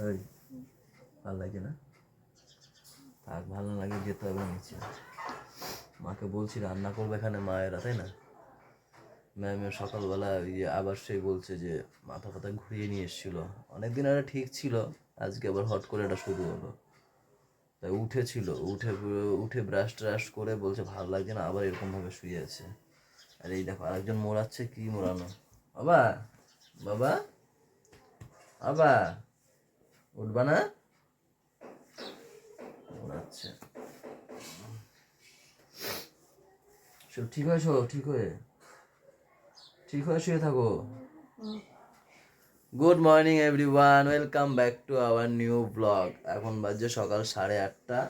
ওই ভালো লাগে না? থাক, ভালো লাগে যেতে হবে নিচে মাকে বলছি রান্না করবে এখানে মায়েরা, তাই না? ম্যামের সকালবেলা ইয়ে আবার সেই বলছে যে মাথা ফাথা ঘুরিয়ে নিয়ে এসেছিল। অনেকদিন আগে ঠিক ছিল, আজকে আবার হট করে এটা শুরু হলো। তাই উঠেছিল, উঠে উঠে ব্রাশ ট্রাশ করে বলছে ভালো লাগছে না, আবার এরকম ভাবে শুয়ে আছে। আর এই দেখো, আরেকজন মোড়াচ্ছে, কি মোড়ানো? বাবা বাবা বাবা। উঠবা না? সব ঠিক হয়েছো ঠিক হয়ে। ঠিক হয়ে শুয়ে থাকো। Good morning everyone welcome back to our new blog এখন বাজে সকাল সাড়ে আটটা।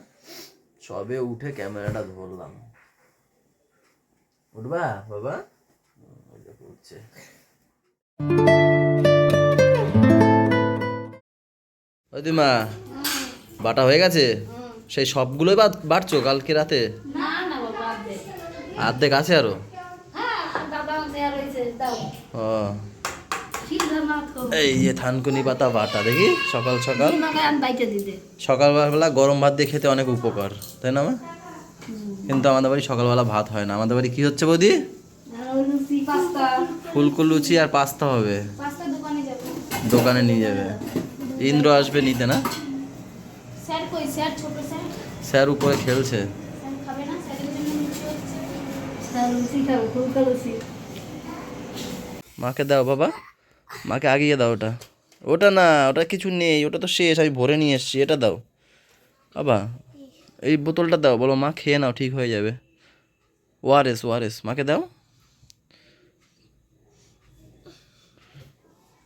সবে উঠে ক্যামেরাটা ধরলাম। উঠবা, বাবা? উঠছে। ওই দিমা বাটা হয়ে গেছে? সেই সবগুলোই বাড়ছো কালকে রাতে? অর্ধেক আছে আরও? হ্যাঁ ও। এই যে থানকুনি পাতা বাটা দেখি? সকাল সকাল। সকালবেলা গরম ভাত দিয়ে খেতে অনেক উপকার তাই না মা? কিন্তু আমাদের বাড়ি সকালবেলা ভাত হয় না। আমাদের বাড়ি কি হচ্ছে বৌদি? ফুলকো লুচি আর পাস্তা হবে। দোকানে নিয়ে যাবে। ইন্দ্র আসবে নিতে না? স্যার কই স্যার ছোট স্যার? স্যার উপরে খেলছে। খাবে না? মাকে দাও বাবা। মাকে আগিয়ে দাও ওটা। ওটা না ওটা কিছু নেই ওটা তো শেষ আমি ভরে নিয়ে এসেছি এটা দাও। বাবা এই বোতলটা দাও বলো মা খেয়ে নাও ঠিক হয়ে যাবে। ওআরএস ওআরএস মাকে দাও।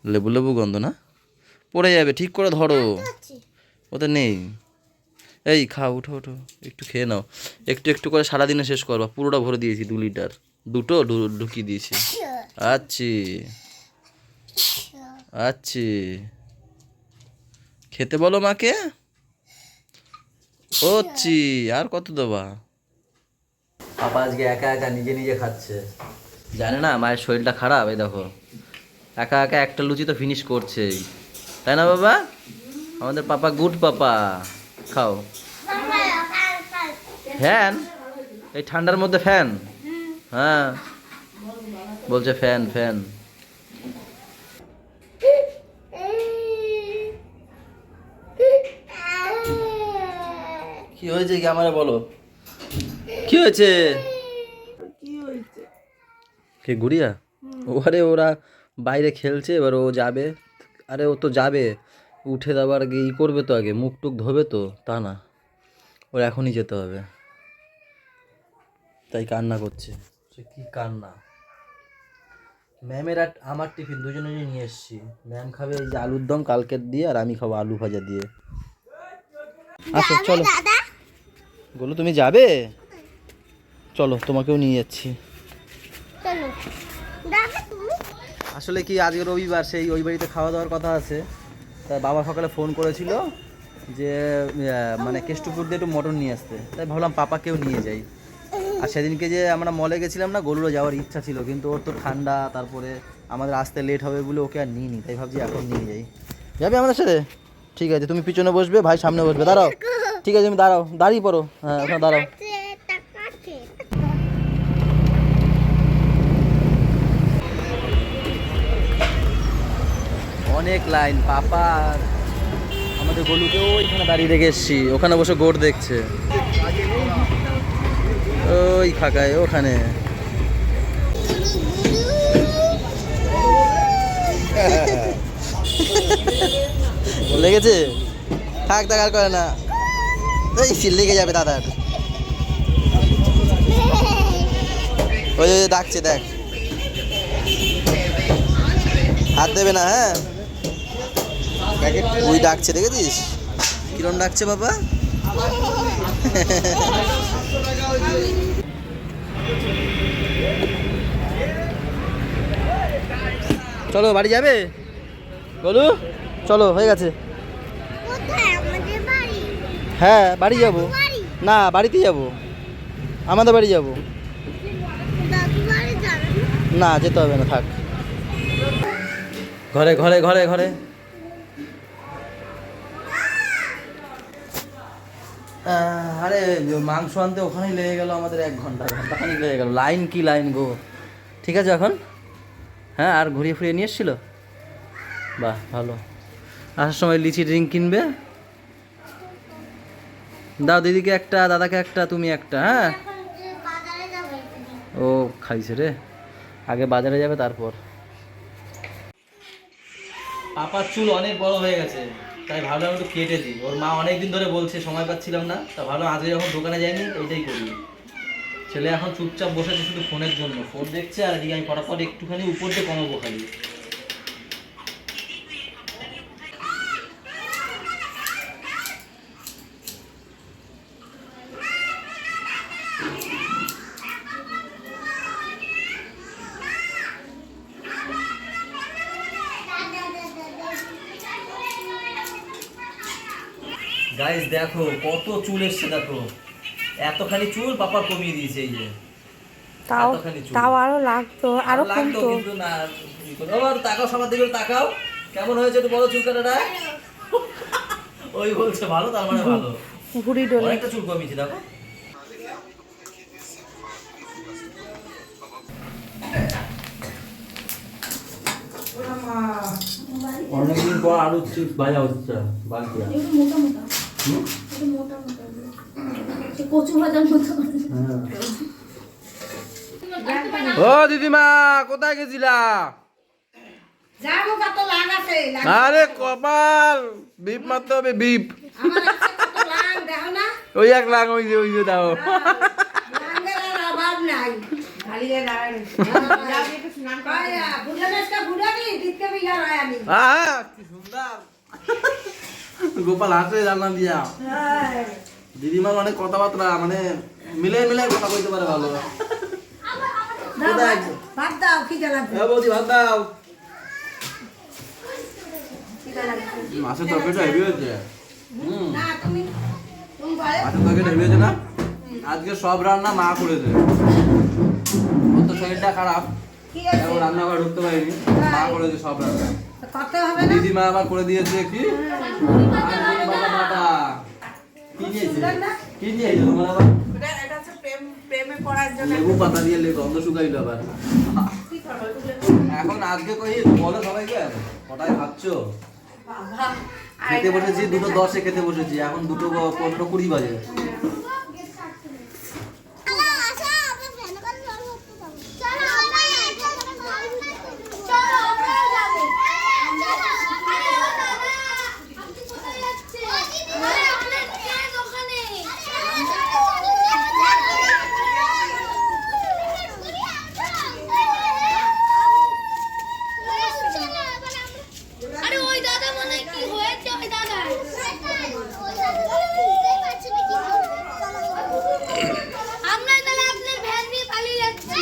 লেবু লেবু গন্ধ না? পড়ে যাবে ঠিক করে ধরো। ওতে নেই। এই খাও উঠো উঠো একটু খেয়ে নাও। একটু একটু করে সারাদিনে শেষ করবা। পুরোটা ভরে দিয়েছি দু লিটার। দুটো ঢু- ঢুকিয়ে দিয়েছি। আচ্ছি। আচ্ছি। খেতে বলো মাকে। ওচ্ছি আর কত দেবা? পাপা আজকে একা একা নিজে নিজে খাচ্ছে। জানে না মায়ের শরীরটা খারাপ এই দেখো। একা একা একটা লুচি তো ফিনিশ করছেই। তাই না বাবা? আমাদের পাপা গুড পাপা। খাও। ফ্যান? এই ঠান্ডার মধ্যে ফ্যান? হ্যাঁ। বলছে ফ্যান ফ্যান। কি হয়েছে কি আমারে বলো? কি হয়েছে? কে গুড়িয়া? ওরে ওরা বাইরে খেলছে এবার ও যাবে। আরে ও তো যাবে। উঠে যাবার আগে ই করবে তো আগে মুখ টুক ধোবে তো তা না। ওর এখনই যেতে হবে। তাই কান্না করছে। সে কি কান্না? ম্যামের আর আমার টিফিন দুজনেরই নিয়ে এসেছি। ম্যাম খাবে এই যে আলুর দম কালকের দিয়ে আর আমি খাব আলু ভাজা দিয়ে। আচ্ছা চলো। বলো তুমি যাবে? চলো তোমাকেও নিয়ে যাচ্ছি চলো দাদা তুমি আসলে কি আজকে রবিবার, সেই ওই বাড়িতে খাওয়া দাওয়ার কথা আছে। তাই বাবা সকালে ফোন করেছিল যে মানে কেষ্টপুর দিয়ে একটু মটন নিয়ে আসতে। তাই ভাবলাম পাপাকেও নিয়ে যাই। আর সেদিনকে যে আমরা মলে গেছিলাম না, গরুরও যাওয়ার ইচ্ছা ছিল, কিন্তু ওর তো ঠান্ডা, তারপরে আমাদের আসতে লেট হবে বলে ওকে আর নিই নি তাই ভাবছি এখন নিয়ে যাই। যাবে আমাদের সাথে? ঠিক আছে, তুমি পিছনে বসবে, ভাই সামনে বসবে, দাঁড়াও। ঠিক আছে, তুমি দাঁড়াও, দাঁড়িয়ে পড়ো। হ্যাঁ ওখানে দাঁড়াও। অনেক লাইন, পাপা আমাদের গলুকে ওইখানে দাঁড়িয়ে রেখে এসছি। ওখানে বসে গোট দেখছে। ওই ফাঁকায়, ওখানে। লেগেছে? থাক থাক, আর করে না। এই সিল লেগে যাবে দাদার ওই ডাকছে, দেখ। হাত দেবে না হ্যাঁ? ওই ডাকছে দেখেছিস? কিরণ ডাকছে বাবা? চলো বাড়ি যাবে? বলু চলো হয়ে গেছে। হ্যাঁ বাড়ি যাব। না বাড়িতে যাব। আমাদের বাড়ি যাব। না যেতে হবে না থাক। ঘরে ঘরে ঘরে ঘরে। আরে, মাংস আনতে ওখানেই লেগে গেল আমাদের এক ঘণ্টা ঘন্টাখানি লেগে গেল। লাইন কি লাইন গো? ঠিক আছে এখন? হ্যাঁ আর ঘুরিয়ে ফুরিয়ে নিয়ে এসছিল? বাহ, ভালো। আসার সময় লিচি ড্রিঙ্ক কিনবে? দাও দিদিকে একটা, দাদাকে একটা, তুমি একটা হ্যাঁ? ও খাইছে রে। আগে বাজারে যাবে তারপর। পাপার চুল অনেক বড় হয়ে গেছে। তাই ভাবলাম একটু কেটে দিই। ওর মা অনেকদিন ধরে বলছে, সময় পাচ্ছিলাম না, তা ভাবলাম আজকে যখন দোকানে যাইনি, এইটাই করি। ছেলে এখন চুপচাপ বসেছে শুধু ফোনের জন্য। ফোন দেখছে আর এদিকে আমি ফটাফট একটুখানি উপর দিয়ে কমাবো খালি। গাইস দেখো কত চুল এসছে দেখো। এতখানি চুল পাপার কমিয়ে দিয়েছে এই যে। তাও তাও আরও লাগতো আরও লাগতো কমতো। কিন্তু না আর তাকাও সবার দিকে তাকাও। কেমন হয়েছে একটু বড় চুল কাটাটা ওই বলছে ভালো তার মানে ভালো। ঘুড়ি ডোলে। অনেকটা চুল কমিয়েছে দেখো। অনেকদিন পর আলু চিপস ভাজা হচ্ছে বাকি ও দিদিমা কোথায় গেছিলা? আরে কপাল বিপ মারতে হবে বিপ। আমার আছে কত লাগ দেখো না ওই এক লাখ ওই যে ওই যে দাও। আহ, কি সুন্দর। গোপাল হাসে জানা দিয়া। দিদিমার অনেক কথাবার্তা মানে মিলে মিলে কথা কইতে পারে ভালো। ভাত দাও কি জ্বালাবে হ্যাঁ বৌদি ভাত দাও। মাছের তরকারিটা হেভি হয়েছে। মাছের তরকারিটা হেভি হয়েছে না? আজকে সব রান্না মা করেছে। ওর তো শরীরটা খারাপ। কি আছে এখন রান্না ঢুকতে পারিনি। মা করেছে সব রান্না। দিদিমা আবার করে দিয়েছে কি নিয়েছে তোমার আবার লেবু পাতা দিয়ে লেবু গন্ধ শুকাইলো আবার এখন আজকে কই বলো সবাইকে কটায় খাচ্ছো খেতে বসেছি দুটো দশে খেতে বসেছি এখন দুটো পনেরো কুড়ি বাজে চলো আসো আমরা ফ্যান করে জল করতে যাব চলো আমরা চলো আমরা যাব আপনি কোথায় যাচ্ছেন আরে আপনার ফ্যান ওখানে আরে ওই দাদা মনে কি হয়েছে ওই দাদা আমরা তাহলে আপনার ভ্যান নিয়ে পালিয়ে যাচ্ছি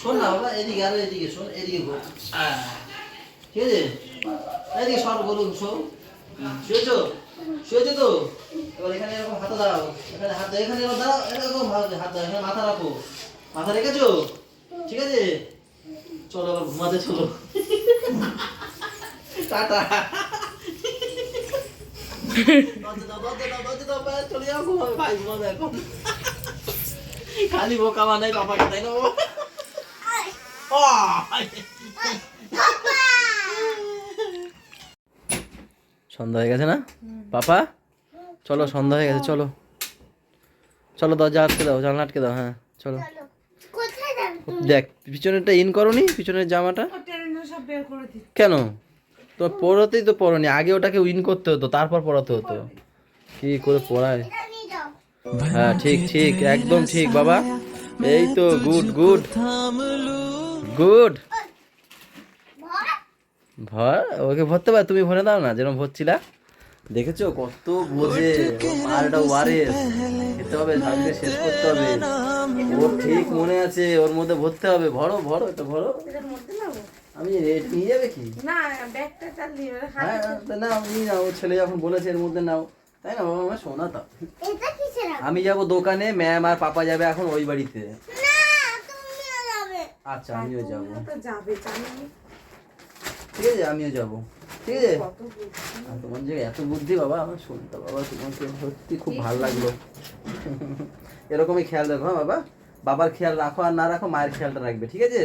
শোন না বাবা এদিকে এদিকে শোন, এদিকে ঘোর ঠিক আছে? এদিকে সর, বলুন শো শুয়েছো? শুয়েছো তো? এবার এখানে এরকম হাতে দাঁড়াও এখানে হাত এখানে এবার দাঁড়াও এরকম হাত দাও এখানে মাথা রাখো। মাথা রেখেছো? ঠিক আছে? চলো এবার ঘুমাতে চলো। টাটা। চলে যাও ভাই এখন। খালি বোকা বানাই বাবাকে, তাই না সন্ধ্যা হয়ে গেছে না? পাপা? চলো সন্ধ্যা হয়ে গেছে চলো। চলো দরজা আটকে দাও জানলা আটকে দাও হ্যাঁ চলো। দেখ পিছনেরটা ইন করনি পিছনের জামাটা? কেন? তো পড়াতেই তো পড়নি আগে ওটাকে উইন করতে হতো তারপর পড়াতে হতো। কি করে পড়ায় হ্যাঁ ঠিক ঠিক একদম ঠিক বাবা। এই তো গুড গুড। গুড। ভর ওকে ভরতে পার তুমি ভরে দাও না যেরকম ভরছিলা। দেখেছ কত বোঝে আর এটা ওয়ারেস খেতে হবে থাকলে শেষ করতে হবে। ওর ঠিক মনে আছে ওর মধ্যে ভরতে হবে। ভরো ভরো এটা ভরো। আমি এটা নিয়ে যাবে কি? না ব্যাগটা চালিয়ে হ্যাঁ নাও নিয়ে ছেলে যখন বলেছে এর মধ্যে নাও। তাই না বাবা আমার শোনা তো এটা কিসের আবার? আমি যাব দোকানে ম্যাম আর পাপা যাবে এখন ওই বাড়িতে। না আচ্ছা আমিও যাব তো যাবে জানি ঠিক আছে আমিও যাব ঠিক আছে আর তোমার যে এত বুদ্ধি বাবা আমার শুনতে বাবা তোমাকে সত্যি খুব ভালো লাগলো এরকমই খেয়াল রাখো হ্যাঁ বাবা বাবার খেয়াল রাখো আর না রাখো মায়ের খেয়ালটা রাখবে ঠিক আছে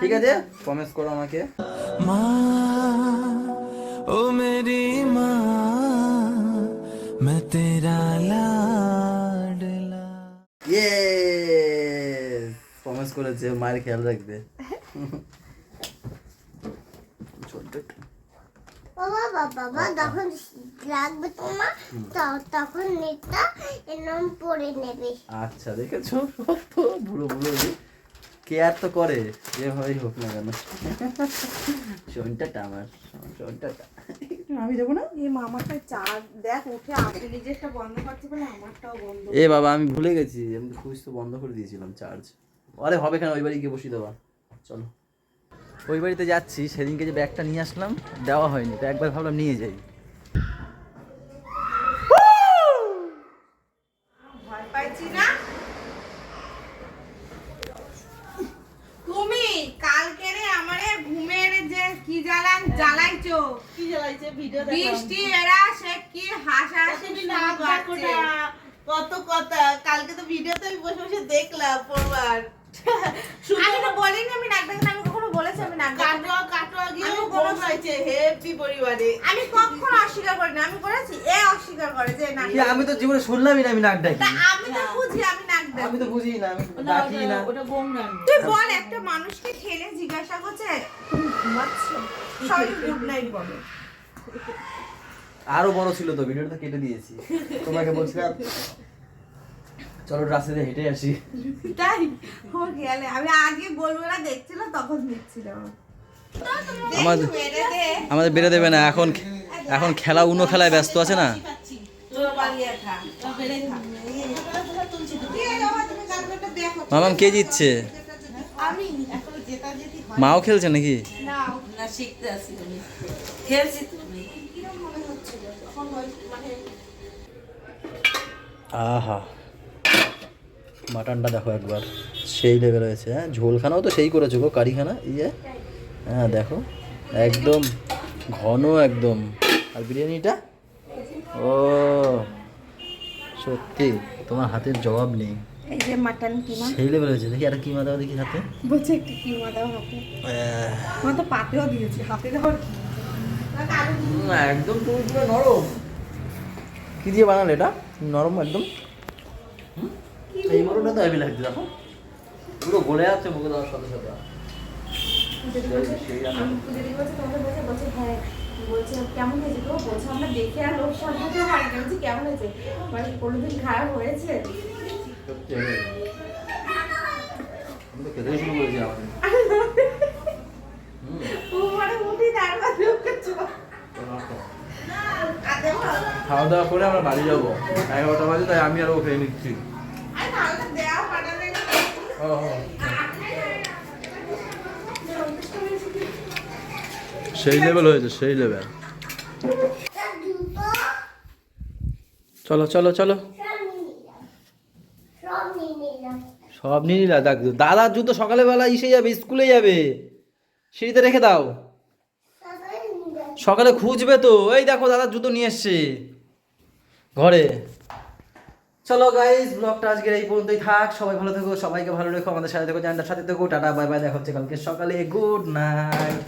ঠিক আছে প্রমিস করো আমাকে ओ मेरी माँ मैं तेरा लाडला ইয়েস প্রমিস করেছে মায়ের খেয়াল রাখবে। বাবা বাবা বাবা যখন লাগবে তোমার তখন নেতা এরম পরে নেবে। আচ্ছা দেখেছ? সত্য বুড়ো বুড়ো কেয়ার তো করে যেভাবেই হোক না কেন। শরীরটা আমার শরীরটা আমি যাব না? এই মামাটা চার দেখ উঠে আপনি নিজেরটা বন্ধ করছে বলে আমারটাও বন্ধ এ বাবা আমি ভুলে গেছি আমি সুইচ তো বন্ধ করে দিয়েছিলাম চার্জ আরে হবে কেন? ওই বাড়ি গিয়ে বসিয়ে দেওয়া চলো। ওই বাড়িতে যাচ্ছি, সেদিনকে যে ব্যাগটা নিয়ে আসলাম, দেওয়া হয়নি, তো একবার ভাবলাম নিয়ে যাই ভয় পাইছি না তুমি কালকে রে আমারে ঘুমের যে কি জ্বালান জ্বালাইছো কি জ্বালাইছে ভিডিও বৃষ্টি এরা সে কি হাসাহাসি তুমি শুরু নাক ডাকো করছে। না। কত কথা কালকে তো ভিডিওতে আমি বসে বসে দেখলাম পরবার আমি তো বলিনি আমি নাক ডাকি না, আমি কখনো বলেছি আমি নাক ডাকি না। কাটোয়া কাটোয়া গিয়ে আমি কোনো কোনো- হয়েছে হেপি পরিবারে। আমি কখনো অস্বীকার করি না আমি বলেছি এ অস্বীকার করে যে কি, আমি তো জীবনে শুনলামই না আমি নাক ডাকি। আমি তো বুঝি আমি নাক আমি তো বুঝি না আমি ডাকি না। ওটা বোম তুই বল একটা মানুষকে ঠেলে জিজ্ঞাসা করছে তুমি ঘুমাচ্ছো? সবাই গুড নাইট বলে। আরও বড় ছিল তো ভিডিওটা তো কেটে দিয়েছি। তোমাকে বলছিলাম চলো রাস্তাতে হেঁটে আসি। তাই? ও গেলে আমি আগে বলব না দেখছিল তখন দিচ্ছিলাম আমাদের আমাদের বেরো দেবে না, এখন এখন খেলা উনো খেলায় ব্যস্ত আছে না? বেড়ে মামাম কে জিতছে? মাও খেলছে নাকি? আহা। মাটনটা দেখো একবার। সেই লেভেল হয়েছে হ্যাঁ? ঝোলখানাও তো সেই করেছ গো, কারিখানা? ইয়ে? হ্যাঁ দেখো। একদম ঘন একদম। আর বিরিয়ানিটা? ও সত্যি তোমার হাতের জবাব নেই। এই যে মাটন কিমা। সেই লেভেল হয়েছে। দেখি আর কিমা দাও দেখি হাতে। বলছে একটু কিমা দাও হাতে। আমার তো পাতেও দিয়েছি হাতে দেওয়ার কি? একদম পুরো পুরো নরম। কি দিয়ে বানালে এটা? নরম একদম। এই তো হেভি লাগছে দেখো। পুরো গলে আছে মুখে দেওয়ার সাথে সাথে। সেই দিদি বলছে তোমাকে বলছে বলছে হ্যাঁ বলছে কেমন হয়েছে তো বলছে আমরা দেখে আর লোক সামলাতে পারি না। বলছি কেমন হয়েছে? মানে কোনোদিন খারাপ হয়েছে? মানে খাওয়া দাওয়া করে আমরা বাড়ি যাব। এগারোটা বাজে তাই আমি আর ও খেয়ে নিচ্ছি আরে ভালো দেওয়া পাঠালে ও, ও। সেই লেভেল হয়েছে, সেই লেভেল চলো চলো চলো। সব নিয়ে নিলা দেখ দাদার জুতো সকালে বেলা এসে যাবে, স্কুলে যাবে। সিঁড়িতে রেখে দাও। সকালে খুঁজবে তো। এই দেখো দাদার জুতো নিয়ে এসছে। ঘরে। চলো গাইস ব্লগটা আজকের এই পর্যন্তই থাক। সবাই ভালো থেকো, সবাইকে ভালো রেখো, আমাদের সাথে থেকো চ্যানেলটার সাথে থেকো। টাটা বাই বাই দেখা হচ্ছে কালকে সকালে। Good night